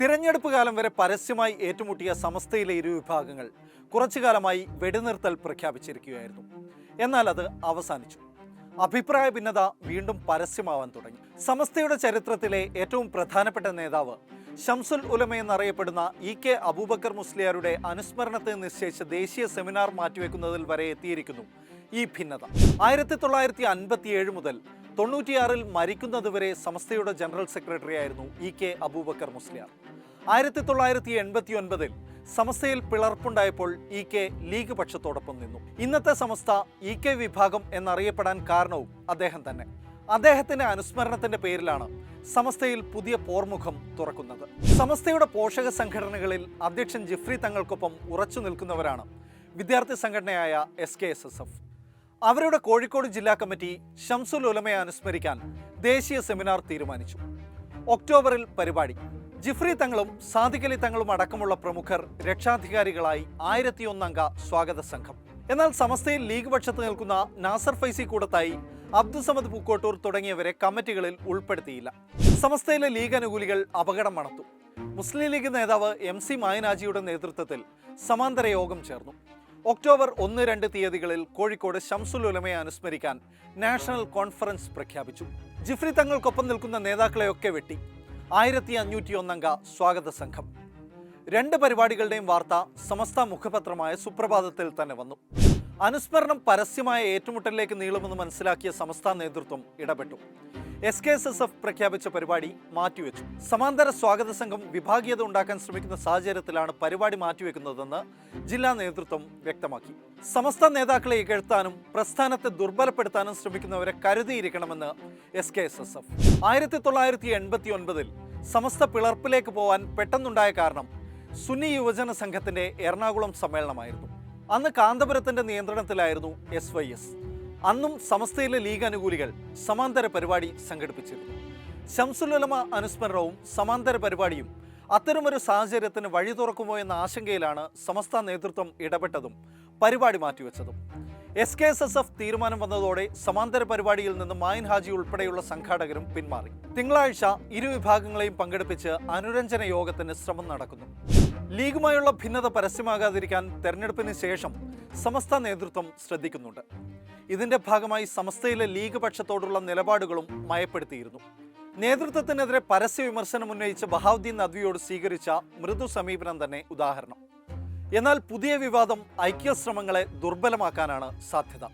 തിരഞ്ഞെടുപ്പ് കാലം വരെ പരസ്യമായി ഏറ്റുമുട്ടിയ സമസ്തയിലെ ഇരു വിഭാഗങ്ങൾ കുറച്ചു കാലമായി വെടിനിർത്തൽ പ്രഖ്യാപിച്ചിരിക്കുകയായിരുന്നു. എന്നാൽ അത് അവസാനിച്ചു. അഭിപ്രായ ഭിന്നത വീണ്ടും പരസ്യമാവാൻ തുടങ്ങി. സമസ്തയുടെ ചരിത്രത്തിലെ ഏറ്റവും പ്രധാനപ്പെട്ട നേതാവ് ഷംസുൽ ഉലമ എന്നറിയപ്പെടുന്ന ഇ കെ അബൂബക്കർ മുസ്ലിയാരുടെ അനുസ്മരണത്തെ നിശ്ചയിച്ച ദേശീയ സെമിനാർ മാറ്റിവെക്കുന്നതിൽ വരെ എത്തിയിരിക്കുന്നു ഈ ഭിന്നത. ആയിരത്തി തൊള്ളായിരത്തി അൻപത്തി ഏഴ് മുതൽ തൊണ്ണൂറ്റിയാറിൽ മരിക്കുന്നതുവരെ സംസ്ഥയുടെ ജനറൽ സെക്രട്ടറി ആയിരുന്നു ഇ കെ അബൂബക്കർ മുസ്ലിയാർ. ആയിരത്തി തൊള്ളായിരത്തി എൺപത്തി ഒൻപതിൽ സമസ്തയിൽ പിളർപ്പുണ്ടായപ്പോൾ ഇ കെ ലീഗ് പക്ഷത്തോടൊപ്പം നിന്നു. ഇന്നത്തെ സമസ്ത ഇ കെ വിഭാഗം എന്നറിയപ്പെടാൻ കാരണവും അദ്ദേഹം തന്നെ. അദ്ദേഹത്തിന്റെ അനുസ്മരണത്തിന്റെ പേരിലാണ് സമസ്തയിൽ പുതിയ പോർമുഖം തുറക്കുന്നത്. സമസ്തയുടെ പോഷക സംഘടനകളിൽ അധ്യക്ഷൻ ജിഫ്രി തങ്ങൾക്കൊപ്പം ഉറച്ചു നിൽക്കുന്നവരാണ് വിദ്യാർത്ഥി സംഘടനയായ S K S S F. അവരുടെ കോഴിക്കോട് ജില്ലാ കമ്മിറ്റി ഷംസുൽ ഉലമയെ അനുസ്മരിക്കാൻ ദേശീയ സെമിനാർ തീരുമാനിച്ചു. ഒക്ടോബറിൽ പരിപാടി. ജിഫ്രി തങ്ങളും സാദിഖലി തങ്ങളും അടക്കമുള്ള പ്രമുഖർ രക്ഷാധികാരികളായി ആയിരത്തിയൊന്നംഗ സ്വാഗത സംഘം. എന്നാൽ സമസ്തയിൽ ലീഗ് പക്ഷത്ത് നിൽക്കുന്ന നാസർ ഫൈസി കൂടത്തായി അബ്ദുസമദ് പൂക്കോട്ടൂർ തുടങ്ങിയവരെ കമ്മിറ്റികളിൽ ഉൾപ്പെടുത്തിയില്ല. സമസ്തയിലെ ലീഗ് അനുകൂലികൾ അപകടം മണത്തു. മുസ്ലിം ലീഗ് നേതാവ് എം സി മായനാജിയുടെ നേതൃത്വത്തിൽ സമാന്തര യോഗം ചേർന്നു. ഒക്ടോബർ ഒന്ന് രണ്ട് തീയതികളിൽ കോഴിക്കോട് ഷംസുൽ ഉലമയെ അനുസ്മരിക്കാൻ നാഷണൽ കോൺഫറൻസ് പ്രഖ്യാപിച്ചു. ജിഫ്രി തങ്ങൾക്കൊപ്പം നിൽക്കുന്ന നേതാക്കളെയൊക്കെ വെട്ടി. ആയിരത്തി അഞ്ഞൂറ്റി ഒന്നംഗ സ്വാഗത സംഘം. രണ്ട് പരിപാടികളുടെയും വാർത്ത സമസ്ത മുഖപത്രമായ സുപ്രഭാതത്തിൽ തന്നെ വന്നു. അനുസ്മരണം പരസ്യമായ ഏറ്റുമുട്ടലിലേക്ക് നീളുമെന്ന് മനസ്സിലാക്കിയ സമസ്ത നേതൃത്വം ഇടപെട്ടു. S K S S F പ്രഖ്യാപിച്ച പരിപാടി മാറ്റിവെച്ചു. സമാന്തര സ്വാഗത സംഘം വിഭാഗീയത ഉണ്ടാക്കാൻ ശ്രമിക്കുന്ന സാഹചര്യത്തിലാണ് പരിപാടി മാറ്റിവെക്കുന്നതെന്ന് ജില്ലാ നേതൃത്വം വ്യക്തമാക്കി. സമസ്ത നേതാക്കളെ ഇകഴ്ത്താനും പ്രസ്ഥാനത്തെ ദുർബലപ്പെടുത്താനും ശ്രമിക്കുന്നവരെ കരുതിയിരിക്കണമെന്ന് S K S S F. ആയിരത്തി തൊള്ളായിരത്തി എൺപത്തി ഒൻപതിൽ സമസ്ത പിളർപ്പിലേക്ക് പോവാൻ പെട്ടെന്നുണ്ടായ കാരണം സുന്നി യുവജന സംഘത്തിന്റെ എറണാകുളം സമ്മേളനമായിരുന്നു. അന്ന് കാന്തപുരത്തിന്റെ നിയന്ത്രണത്തിലായിരുന്നു എസ് വൈ എസ് അന്നും സമസ്തയിലെ ലീഗ് അനുകൂലികൾ സമാന്തര പരിപാടി സംഘടിപ്പിച്ചിരുന്നു. ശംസുലമ അനുസ്മരണവും സമാന്തര പരിപാടിയും അത്തരമൊരു സാഹചര്യത്തിന് വഴി തുറക്കുമോ എന്ന ആശങ്കയിലാണ് സമസ്ത നേതൃത്വം ഇടപെട്ടതും പരിപാടി മാറ്റിവെച്ചതും. S K S S F തീരുമാനം വന്നതോടെ സമാന്തര പരിപാടിയിൽ നിന്ന് മായൻ ഹാജി ഉൾപ്പെടെയുള്ള സംഘാടകരും പിന്മാറി. തിങ്കളാഴ്ച ഇരു വിഭാഗങ്ങളെയും പങ്കെടുപ്പിച്ച് അനുരഞ്ജന യോഗത്തിന് ശ്രമം നടക്കുന്നു. ലീഗുമായുള്ള ഭിന്നത പരസ്യമാകാതിരിക്കാൻ തെരഞ്ഞെടുപ്പിന് ശേഷം സമസ്ത നേതൃത്വം ശ്രദ്ധിക്കുന്നുണ്ട്. ഇതിന്റെ ഭാഗമായി സമസ്തയിലെ ലീഗ് പക്ഷത്തോടുള്ള നിലപാടുകളും മയപ്പെടുത്തിയിരുന്നു. നേതൃത്വത്തിനെതിരെ പരസ്യ വിമർശനം ഉന്നയിച്ച ബഹാവുദ്ദീൻ നദ്വിയോട് സ്വീകരിച്ച മൃദു സമീപനം തന്നെ ഉദാഹരണം. എന്നാൽ പുതിയ വിവാദം ഐക്യശ്രമങ്ങളെ ദുർബലമാക്കാനാണ് സാധ്യത.